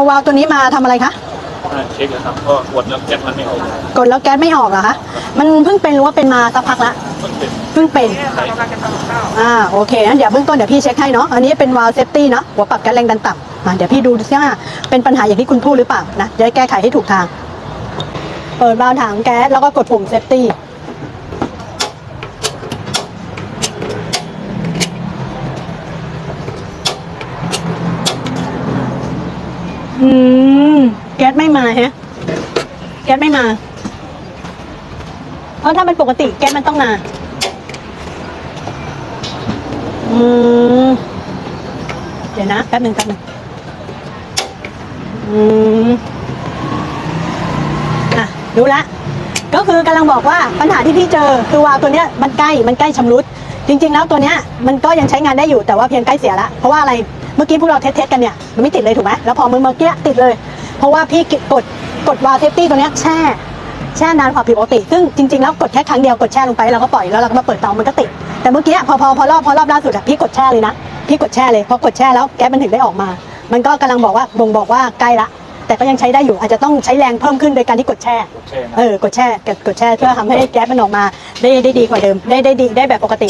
เอาวาล์วตัวนี้มาทำอะไรคะอ่าเช็คเลยครับก็กดแล้วแก๊สมันไม่ออกกดแล้วแก๊สไม่ออกเหรอคะมันเพิ่งเป็นหรือว่าเป็นมาสักพักละมันเป็นเพิ่งเป็นใช่อ่าโอเคงั้นเดี๋ยวเบื้องต้นเดี๋ยวพี่เช็คให้เนาะอันนี้เป็นวาล์วเซฟตี้เนาะหัวปรับแก๊สแรงดันต่ำอ่าเดี๋ยวพี่ดูซิว่าเป็นปัญหาอย่างที่คุณพูดหรือเปล่านะจะได้แก้ไขให้ถูกทาง เปิดวาล์วถังแก๊สแล้วก็กดปุ่มเซฟตี้ อืม แก๊สไม่มาฮะ แก๊สไม่มา เพราะถ้ามันปกติแก๊สมันต้องมา อืม เดี๋ยวนะแป๊บหนึ่งแป๊บหนึ่งอืม อะ รู้ละ ก็คือกำลังบอกว่าปัญหาที่พี่เจอ คือวาล์วตัวเนี้ยมันใกล้มันใกล้ชำรุด จริง ๆ แล้วตัวเนี้ยมันก็ยังใช้งานได้อยู่แต่ว่าเพียงใกล้เสียละเพราะว่าอะไร มื่อกี้พวกเราเทสๆกันเนี่ยมันไม่ติดเลยถูกไหมแล้วพอมือเมื่อกี้ติดเลย เพราะว่าพี่กดกดวาล์วเซฟตี้ตัวเนี้ยแช่แช่นานกว่าผิดปกติ ซึ่งจริงๆแล้วกดแค่ครั้งเดียวกดแช่ลงไปแล้วเราก็ปล่อยแล้วเราก็มาเปิดเตามันก็ติด แต่เมื่อกี้พอพอพอรอบพอรอบล่าสุดอะพี่กดแช่เลยนะพี่กดแช่เลยพอกดแช่แล้วแก๊สมันถึงได้ออกมา มันก็กำลังบอกว่าบ่งบอกว่าใกล้ละแต่ก็ยังใช้ได้อยู่อาจจะต้องใช้แรงเพิ่มขึ้นโดยการที่กดแช่ใช่นะเออกดแช่กดกดแช่เพื่อทำให้แก๊สมันออกมาได้ได้ดีกว่าเดิม ได้ได้ดีได้แบบปกติ